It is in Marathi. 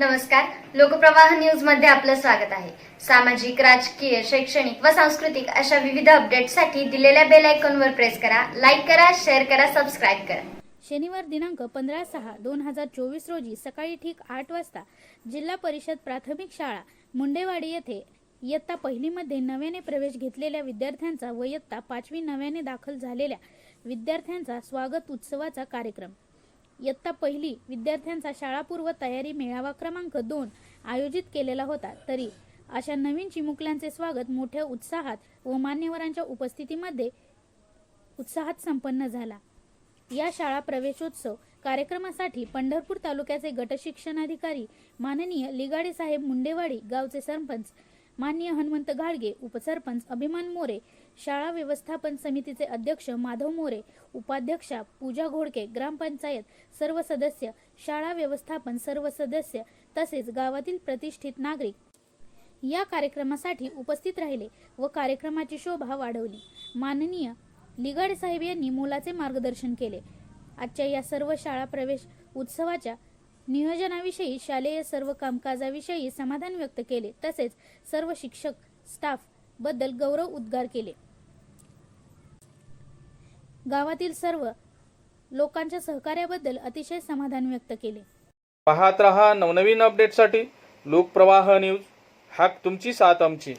नमस्कार. लोकप्रवाह न्यूजमध्ये आपलं स्वागत आहे. सामाजिक राजकीय शैक्षणिक व सांस्कृतिक अशा विविध अपडेटसाठी दिलेल्या बेल आयकॉनवर प्रेस करा लाईक करा शेअर करा सबस्क्राईब करा. शनिवार दिनांक पंधरा सहा दोन हजार चोवीस रोजी सकाळी ठीक आठ वाजता जिल्हा परिषद प्राथमिक शाळा मुंडेवाडी येथे इयत्ता पहिलीमध्ये नव्याने प्रवेश घेतलेल्या विद्यार्थ्यांचा व इयत्ता पाचवी नव्याने दाखल झालेल्या विद्यार्थ्यांचा स्वागत उत्सवाचा कार्यक्रम. इयत्ता पहिली विद्यार्थ्यांचा शाळापूर्व तयारी मेळावा क्रमांक दोन आयोजित केलेला होता. तरी अशा नवीन चिमुकल्यांचे स्वागत मोठ्या उत्साहात व मान्यवरांच्या उपस्थितीमध्ये उत्साहात संपन्न झाला. या शाळा प्रवेशोत्सव कार्यक्रमासाठी पंढरपूर तालुक्याचे गटशिक्षणाधिकारी माननीय लिगाडे साहेब मुंडेवाडी गावचे सरपंच मान्य हनुमंत घाडगे उपसरपंच अभिमान मोरे शाळा व्यवस्थापन समितीचे अध्यक्ष माधव मोरे उपाध्यक्षा पूजा घोडके ग्रामपंचायत सर्व सदस्य शाळा व्यवस्थापन सर्व सदस्य तसेच गावातील प्रतिष्ठित नागरिक या कार्यक्रमासाठी उपस्थित राहिले व कार्यक्रमाची शोभा वाढवली. माननीय लिगाडे साहेब यांनी मोलाचे मार्गदर्शन केले. आजच्या या सर्व शाळा प्रवेश उत्सवाच्या नियोजनाविषयी शालेय सर्व कामकाजाविषयी समाधान व्यक्त केले. तसेच सर्व शिक्षक स्टाफबद्दल गौरव उद्गार केले. गावातील सर्व लोकांच्या सहकार्याबद्दल अतिशय समाधान व्यक्त केले. पाहत रहा नवनवीन अपडेटसाठी लोकप्रवाह न्यूज हाक तुमची साथ आमची.